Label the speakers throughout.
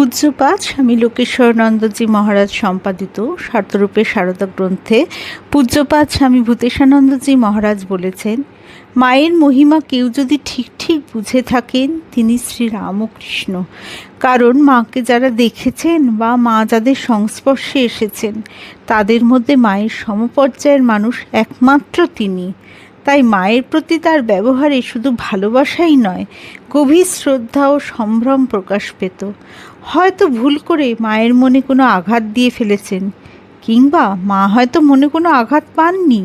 Speaker 1: পূজ্যপাঠ স্বামী লোকেশ্বরানন্দজি মহারাজ সম্পাদিত স্বার্থরূপে সারদা গ্রন্থে পূজ্যপাঠ স্বামী ভূতেশানন্দজি মহারাজ বলেছেন, মায়ের মহিমা কেউ যদি ঠিক ঠিক বুঝে থাকেন, তিনি শ্রী রামকৃষ্ণ কারণ মাকে যারা দেখেছেন বা মা যাদের সংস্পর্শে এসেছেন, তাদের মধ্যে মায়ের সমপর্যায়ের মানুষ একমাত্র তিনি। তাই মায়ের প্রতি তার ব্যবহারে শুধু ভালোবাসাই নয়, গভীর শ্রদ্ধা ও সম্ভ্রম প্রকাশ পেত। হয়তো ভুল করে মায়ের মনে কোনো আঘাত দিয়ে ফেলেছেন, কিংবা মা হয়তো মনে কোনো আঘাত পাননি,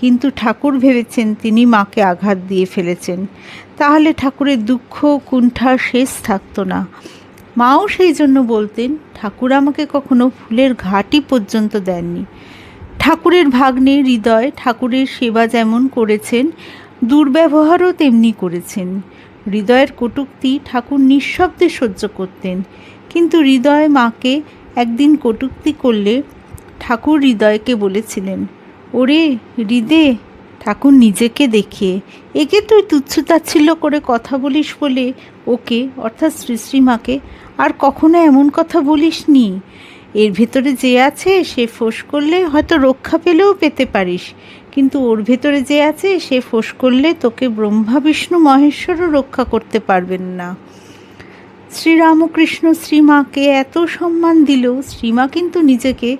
Speaker 1: কিন্তু ঠাকুর ভেবেছেন তিনি মাকে আঘাত দিয়ে ফেলেছেন। তাহলে ঠাকুরের দুঃখ কুণ্ঠা শেষ থাকতো না। মাও সেই জন্য বলতেন, ঠাকুর আমাকে কখনো ফুলের ঘাটি পর্যন্ত দেননি। ঠাকুরের ভাগ্নে হৃদয় ঠাকুরের সেবা যেমন করেছেন, দুর্ব্যবহারও তেমনি করেছেন। হৃদয়ের কটূক্তি ঠাকুর নিঃশব্দে সহ্য করতেন। কিন্তু হৃদয় মাকে একদিন কটূক্তি করলে ঠাকুর হৃদয়কে বলেছিলেন, ওরে হৃদে, ঠাকুর নিজেকে দেখিয়ে একে তুই তুচ্ছতাচ্ছিল্য করে কথা বলিস বলে ওকে, অর্থাৎ শ্রী শ্রীমাকে আর কখনো এমন কথা বলিস নি এর ভেতরে যে আছে, সে ফোঁস করলে হয়তো রক্ষা পেলেও পেতে পারিস। কিন্তু ওর ভেতরে যে আছে, সে ফোঁস করলে তোকে ব্রহ্মা, বিষ্ণু, মহেশ্বরও রক্ষা করতে পারবেন না। শ্রীরামকৃষ্ণ শ্রীমাকে এত সম্মান দিলেও শ্রীমা কিন্তু নিজেকে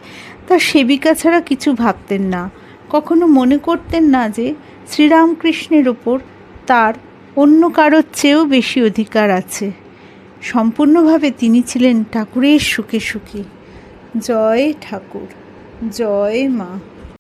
Speaker 1: তার সেবিকা ছাড়া কিছু ভাবতেন না। কখনো মনে করতেন না যে শ্রীরামকৃষ্ণের ওপর তার অন্য কারোর চেয়েও বেশি অধিকার আছে। সম্পূর্ণভাবে তিনি ছিলেন ঠাকুরের সুখে সুখী। জয় ঠাকুর জয় মা।